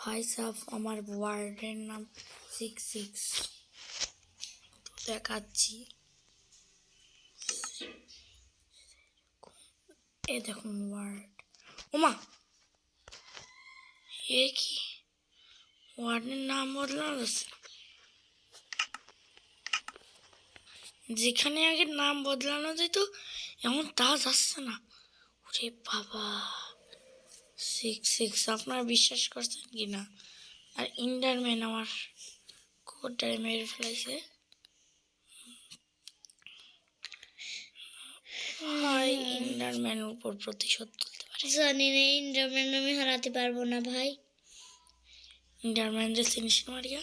ভাই সাহ আমার ওয়ার্ডের নাম সিক্স সিক্স। দেখাচ্ছি। এ দেখুন ওয়ার্ড। ওমা! এ কি? ওয়ার্ডের নাম বদলানো যেখানে আগে নাম বদলানো যেত এমন তা যাচ্ছে না। ওরে বাবা! সিক্স সিক্স আপনারা বিশ্বাস করছেন কি না আর ইন্ডারম্যান আমার কুকুরটারে মেরে ফেলাইছে ভাই ইন্ডারম্যানের উপর প্রতিশোধ তুলতে পারে। জানি না ইন্দ্রম্যান আমি হারাতে পারব না ভাই। ইন্ডারম্যান যে চিনিস মারিয়া।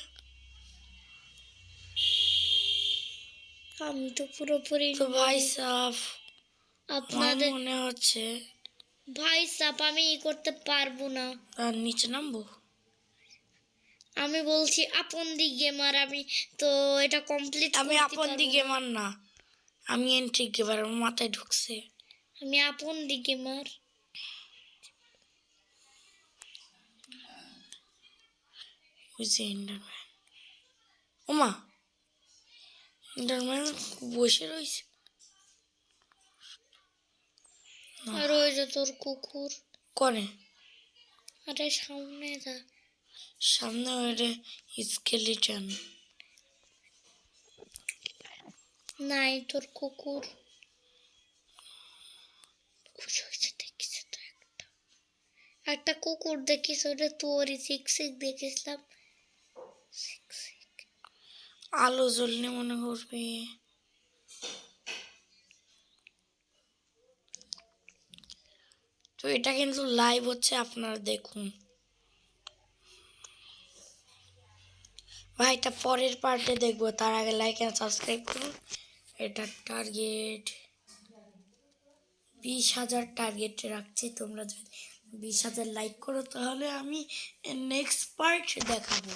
আমি তো পুরোপুরি তো ভাই সাফ। আপনাদের মনে হচ্ছে ভাই সাপ আমি ই করতে পারব না। আর নিচে নামবো? আমি বলছি আপন দি গেমার আমি তো এটা কমপ্লিট আমি আপন দিকে মার না। আমি এন্ট্রি গেবার আমার মাথায় ঢুকছে। আমি আপন দি গেমার ইন্ডারম্যান ওমা ইন্ডারম্যান বসে রয়েছে। আর ওই যে তোর কুকুর। করে? আরে সামনে যা। সামনে ওইটা স্কেলিটন নাই তোর কুকুর। দেখিস তো একটা। একটা কুকুর দেখিস ওটা তোরই। সিক সিক দেখেছিলাম। আলো জ্বললে মনে করবে। তো এটা কিন্তু লাইভ হচ্ছে, আপনারা দেখুন। ভাই, এটা পরের পার্টে দেখব, তার আগে লাইক অ্যান্ড সাবস্ক্রাইব করুন। এটা টার্গেট বিশ হাজার টার্গেট রাখছি, তোমরা যদি বিশ হাজার লাইক করো, তাহলে আমি নেক্সট পার্ট দেখাবো।